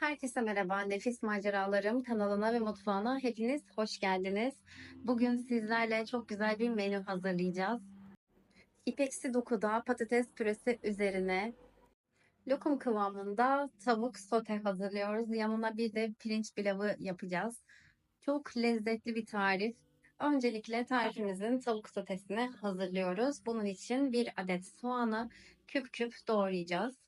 Herkese merhaba, Nefis Maceralarım kanalına ve mutfağına hepiniz hoş geldiniz. Bugün sizlerle çok güzel bir menü hazırlayacağız. İpeksi dokuda patates püresi üzerine lokum kıvamında tavuk sote hazırlıyoruz. Yanına bir de pirinç pilavı yapacağız. Çok lezzetli bir tarif. Öncelikle tarifimizin tavuk sotesini hazırlıyoruz. Bunun için bir adet soğanı küp küp doğrayacağız.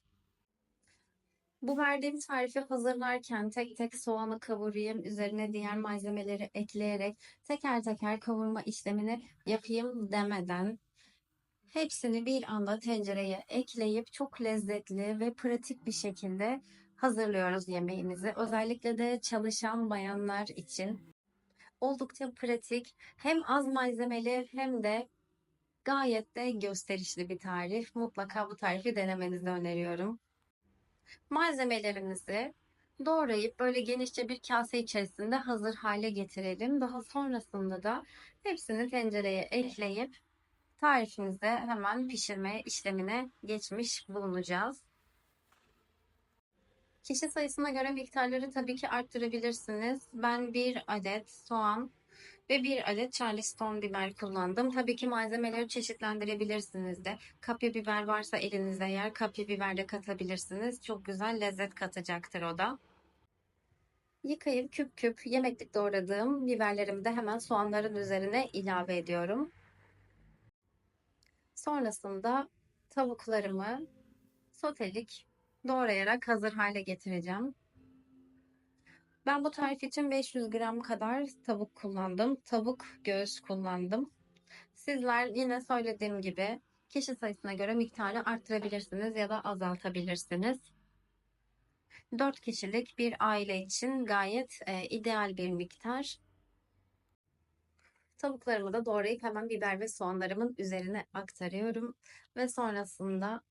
Bu verdiğim tarifi hazırlarken tek tek soğanı kavurayım, üzerine diğer malzemeleri ekleyerek teker teker kavurma işlemini yapayım demeden hepsini bir anda tencereye ekleyip çok lezzetli ve pratik bir şekilde hazırlıyoruz yemeğimizi. Özellikle de çalışan bayanlar için oldukça pratik, hem az malzemeli hem de gayet de gösterişli bir tarif. Mutlaka bu tarifi denemenizi öneriyorum. Malzemelerimizi doğrayıp böyle genişçe bir kase içerisinde hazır hale getirelim. Daha sonrasında da hepsini tencereye ekleyip tarifimizde hemen pişirme işlemine geçmiş bulunacağız. Kişi sayısına göre miktarları tabii ki arttırabilirsiniz. Ben bir adet soğan ve bir adet charleston biber kullandım. Tabii ki malzemeleri çeşitlendirebilirsiniz de. Kapya biber varsa elinizde yer kapya biber de katabilirsiniz. Çok güzel lezzet katacaktır o da. Yıkayıp küp küp yemeklik doğradığım biberlerimi de hemen soğanların üzerine ilave ediyorum. Sonrasında tavuklarımı sotelik doğrayarak hazır hale getireceğim. Ben bu tarif için 500 gram kadar tavuk kullandım. Tavuk göğüs kullandım. Sizler yine söylediğim gibi kişi sayısına göre miktarı arttırabilirsiniz ya da azaltabilirsiniz. 4 kişilik bir aile için gayet e, ideal bir miktar. Tavuklarımı da doğrayıp hemen biber ve soğanlarımın üzerine aktarıyorum. Ve sonrasında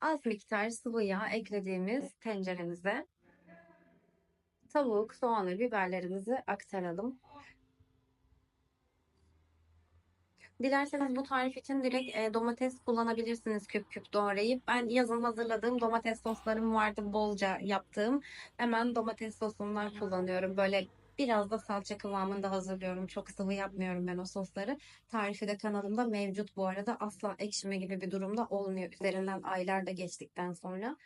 az miktar sıvı yağ eklediğimiz tenceremize tavuk, soğan ve biberlerimizi aktaralım. Dilerseniz bu tarif için direkt e, domates kullanabilirsiniz küp küp doğrayıp. Ben yazın hazırladığım domates soslarım vardı bolca yaptığım. Hemen domates sosundan kullanıyorum. Böyle biraz da salça kıvamında hazırlıyorum. Çok sıvı yapmıyorum ben o sosları. Tarifi de kanalımda mevcut bu arada. Asla ekşime gibi bir durumda olmuyor. Üzerinden aylar da geçtikten sonra.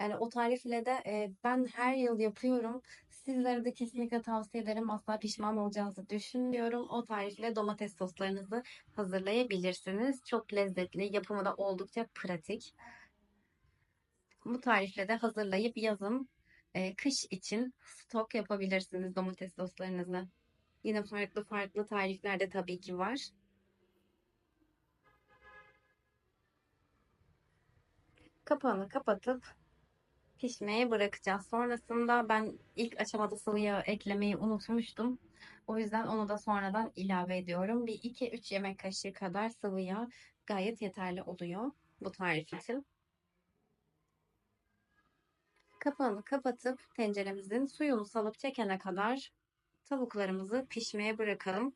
Yani o tarifle de e, ben her yıl yapıyorum. Sizlere de kesinlikle tavsiye ederim. Asla pişman olacağınızı düşünmüyorum. O tarifle domates soslarınızı hazırlayabilirsiniz. Çok lezzetli. Yapımı da oldukça pratik. Bu tarifle de hazırlayıp yazın e, kış için stok yapabilirsiniz domates soslarınızı. Yine farklı farklı tariflerde tabii ki var. Kapağını kapatıp pişmeye bırakacağız. Sonrasında ben ilk aşamada sıvı yağ eklemeyi unutmuştum. O yüzden onu da sonradan ilave ediyorum. Bir 2-3 yemek kaşığı kadar sıvı yağ gayet yeterli oluyor bu tarif için. Kapağını kapatıp tenceremizin suyunu salıp çekene kadar tavuklarımızı pişmeye bırakalım.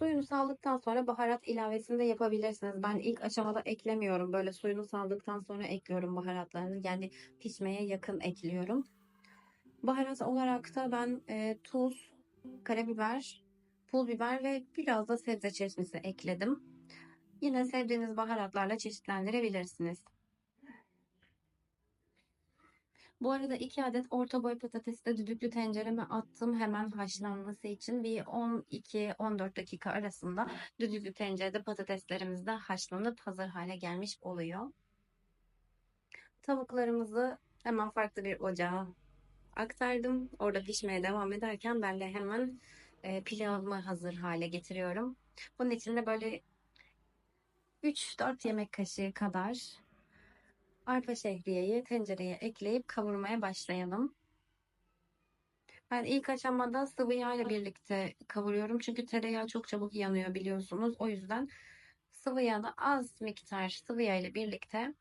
Suyunu saldıktan sonra baharat ilavesini de yapabilirsiniz. Ben ilk aşamada eklemiyorum. Böyle suyunu saldıktan sonra ekliyorum baharatlarını. Yani pişmeye yakın ekliyorum. Baharat olarak da ben e, tuz, karabiber, pul biber ve biraz da sebze çeşnisi ekledim. Yine sevdiğiniz baharatlarla çeşitlendirebilirsiniz. Bu arada 2 adet orta boy patatesi de düdüklü tencereme attım. Hemen haşlanması için bir 12-14 dakika arasında düdüklü tencerede patateslerimiz de haşlanıp hazır hale gelmiş oluyor. Tavuklarımızı hemen farklı bir ocağa aktardım. Orada pişmeye devam ederken ben de hemen e, pilavımı hazır hale getiriyorum. Bunun için de böyle 3-4 yemek kaşığı kadar arpa şehriyeyi tencereye ekleyip kavurmaya başlayalım. Ben ilk aşamada sıvı yağ ile birlikte kavuruyorum. Çünkü tereyağı çok çabuk yanıyor biliyorsunuz. O yüzden sıvı yağda az miktar sıvı yağ ile birlikte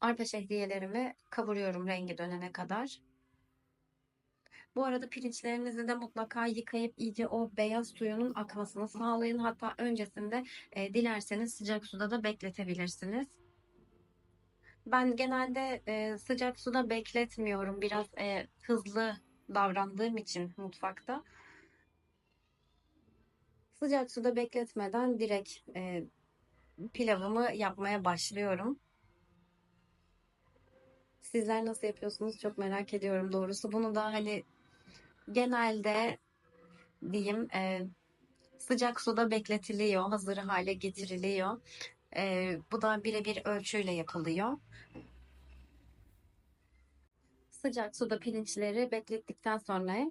arpa şehriyelerimi kavuruyorum rengi dönene kadar. Bu arada pirinçlerinizi de mutlaka yıkayıp iyice o beyaz suyunun akmasını sağlayın. Hatta öncesinde e, dilerseniz sıcak suda da bekletebilirsiniz. Ben genelde e, sıcak suda bekletmiyorum. Biraz e, hızlı davrandığım için mutfakta. Sıcak suda bekletmeden direkt e, pilavımı yapmaya başlıyorum. Sizler nasıl yapıyorsunuz çok merak ediyorum doğrusu. Bunu da hani genelde diyeyim e, sıcak suda bekletiliyor, hazır hale getiriliyor. E, bu da birebir ölçüyle yapılıyor. Sıcak suda pirinçleri beklettikten sonra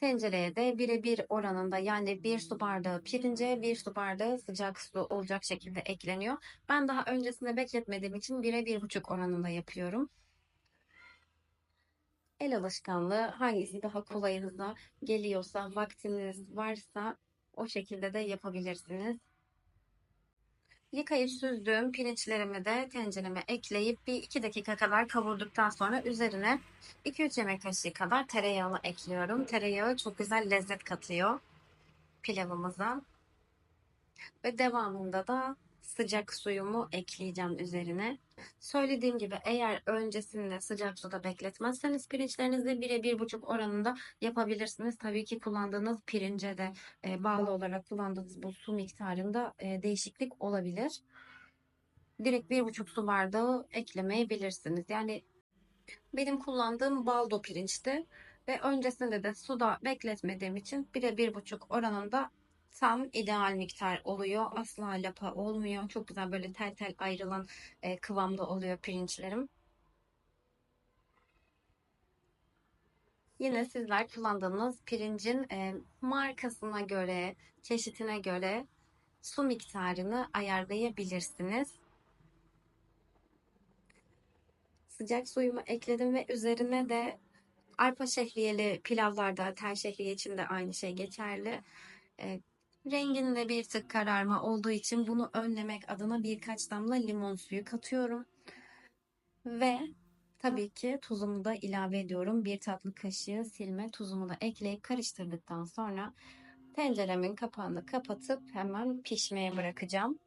tencereye de birebir oranında yani bir su bardağı pirince bir su bardağı sıcak su olacak şekilde ekleniyor. Ben daha öncesinde bekletmediğim için bire bir buçuk oranında yapıyorum. El alışkanlığı hangisi daha kolayınıza geliyorsa, vaktiniz varsa o şekilde de yapabilirsiniz. Yıkayıp süzdüğüm pirinçlerimi de tencereme ekleyip bir 2 dakika kadar kavurduktan sonra üzerine 2-3 yemek kaşığı kadar tereyağını ekliyorum. Tereyağı çok güzel lezzet katıyor pilavımıza. Ve devamında da sıcak suyumu ekleyeceğim üzerine. Söylediğim gibi eğer öncesinde sıcak suda bekletmezseniz pirinçlerinizi bire bir buçuk oranında yapabilirsiniz. Tabii ki kullandığınız pirince de e, bağlı olarak kullandığınız bu su miktarında e, değişiklik olabilir. Direkt bir buçuk su bardağı eklemeyebilirsiniz. Yani benim kullandığım baldo pirinçti ve öncesinde de suda bekletmediğim için bire bir buçuk oranında tam ideal miktar oluyor. Asla lapa olmuyor. Çok güzel böyle tel tel ayrılan e, kıvamda oluyor pirinçlerim. Yine sizler kullandığınız pirincin e, markasına göre, çeşitine göre su miktarını ayarlayabilirsiniz. Sıcak suyumu ekledim ve üzerine de arpa şehriyeli pilavlarda, tel şehriye için de aynı şey geçerli. E, Renginde bir tık kararma olduğu için bunu önlemek adına birkaç damla limon suyu katıyorum. Ve tabii ki tuzumu da ilave ediyorum. Bir tatlı kaşığı silme tuzumu da ekleyip karıştırdıktan sonra tenceremin kapağını kapatıp hemen pişmeye bırakacağım.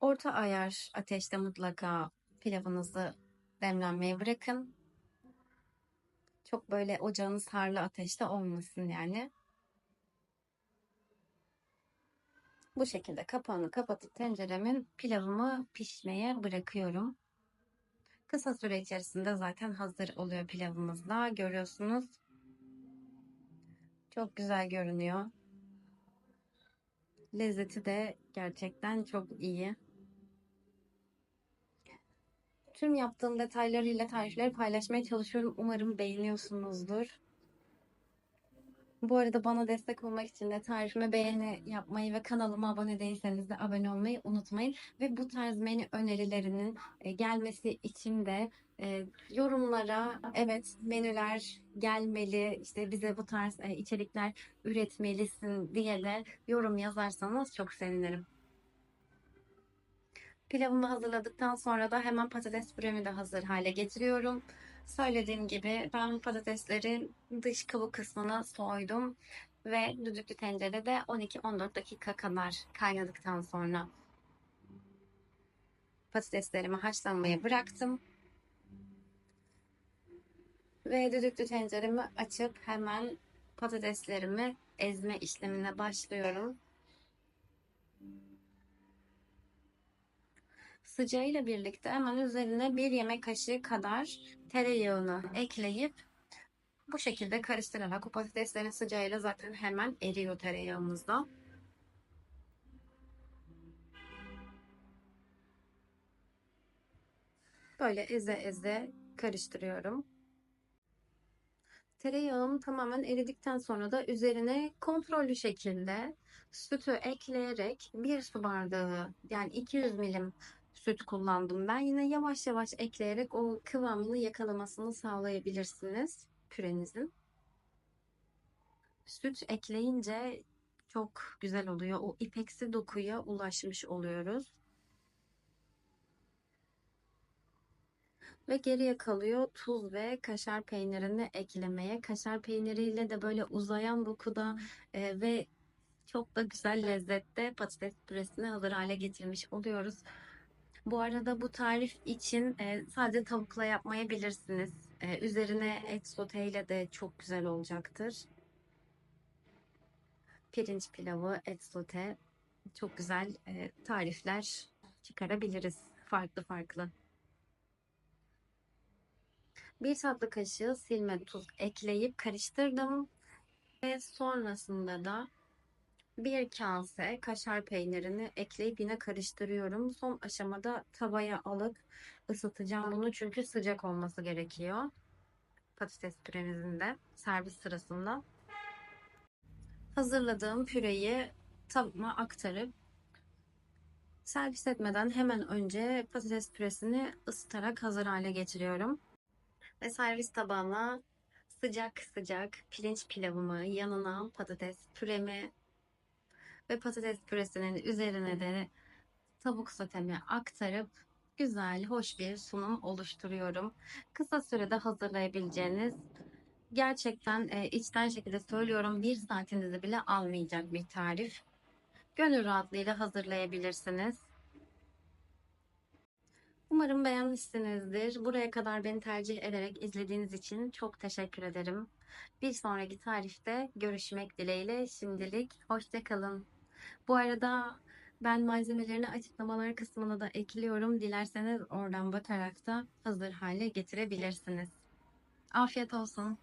Orta ayar ateşte mutlaka pilavınızı demlenmeye bırakın. Çok böyle ocağınız harlı ateşte olmasın yani. Bu şekilde kapağını kapatıp tenceremin pilavımı pişmeye bırakıyorum. Kısa süre içerisinde zaten hazır oluyor pilavımız da görüyorsunuz. Çok güzel görünüyor. Lezzeti de gerçekten çok iyi. Tüm yaptığım detaylarıyla tarifleri paylaşmaya çalışıyorum. Umarım beğeniyorsunuzdur. Bu arada bana destek olmak için de tarifime beğeni yapmayı ve kanalıma abone değilseniz de abone olmayı unutmayın. Ve bu tarz menü önerilerinin e, gelmesi için de e, yorumlara evet menüler gelmeli işte bize bu tarz e, içerikler üretmelisin diye de yorum yazarsanız çok sevinirim. Pilavımı hazırladıktan sonra da hemen patates püremi de hazır hale getiriyorum. Söylediğim gibi ben patateslerin dış kabuk kısmını soydum ve düdüklü tencerede 12-14 dakika kadar kaynadıktan sonra patateslerimi haşlanmaya bıraktım. Ve düdüklü tenceremi açıp hemen patateslerimi ezme işlemine başlıyorum. Sıcağıyla birlikte hemen üzerine bir yemek kaşığı kadar tereyağını ekleyip bu şekilde karıştırarak o patateslerin sıcağıyla zaten hemen eriyor tereyağımızda. Böyle eze eze karıştırıyorum. Tereyağım tamamen eridikten sonra da üzerine kontrollü şekilde sütü ekleyerek bir su bardağı yani 200 milim süt kullandım ben. Yine yavaş yavaş ekleyerek o kıvamını yakalamasını sağlayabilirsiniz pürenizin. Süt ekleyince çok güzel oluyor. O ipeksi dokuya ulaşmış oluyoruz. Ve geriye kalıyor tuz ve kaşar peynirini eklemeye. Kaşar peyniriyle de böyle uzayan dokuda e, ve çok da güzel lezzette patates püresini hazır hale getirmiş oluyoruz. Bu arada bu tarif için e, sadece tavukla yapmayabilirsiniz. E, üzerine et soteyle de çok güzel olacaktır. Pirinç pilavı, et sote çok güzel e, tarifler çıkarabiliriz farklı farklı. Bir tatlı kaşığı silme tuz ekleyip karıştırdım ve sonrasında da bir kase kaşar peynirini ekleyip yine karıştırıyorum. Son aşamada tavaya alıp ısıtacağım bunu çünkü sıcak olması gerekiyor. Patates püremizin de servis sırasında. Hazırladığım püreyi tabağıma aktarıp servis etmeden hemen önce patates püresini ısıtarak hazır hale getiriyorum. Ve servis tabağıma sıcak sıcak pirinç pilavımı, yanına patates püremi ve patates püresinin üzerine de tavuk sotemi aktarıp güzel, hoş bir sunum oluşturuyorum. Kısa sürede hazırlayabileceğiniz gerçekten e, içten şekilde söylüyorum bir saatinizi bile almayacak bir tarif. Gönül rahatlığıyla hazırlayabilirsiniz. Umarım beğenmişsinizdir. Buraya kadar beni tercih ederek izlediğiniz için çok teşekkür ederim. Bir sonraki tarifte görüşmek dileğiyle şimdilik hoşçakalın. Bu arada ben malzemelerini açıklamalar kısmına da ekliyorum. Dilerseniz oradan bakarak da hazır hale getirebilirsiniz. Afiyet olsun.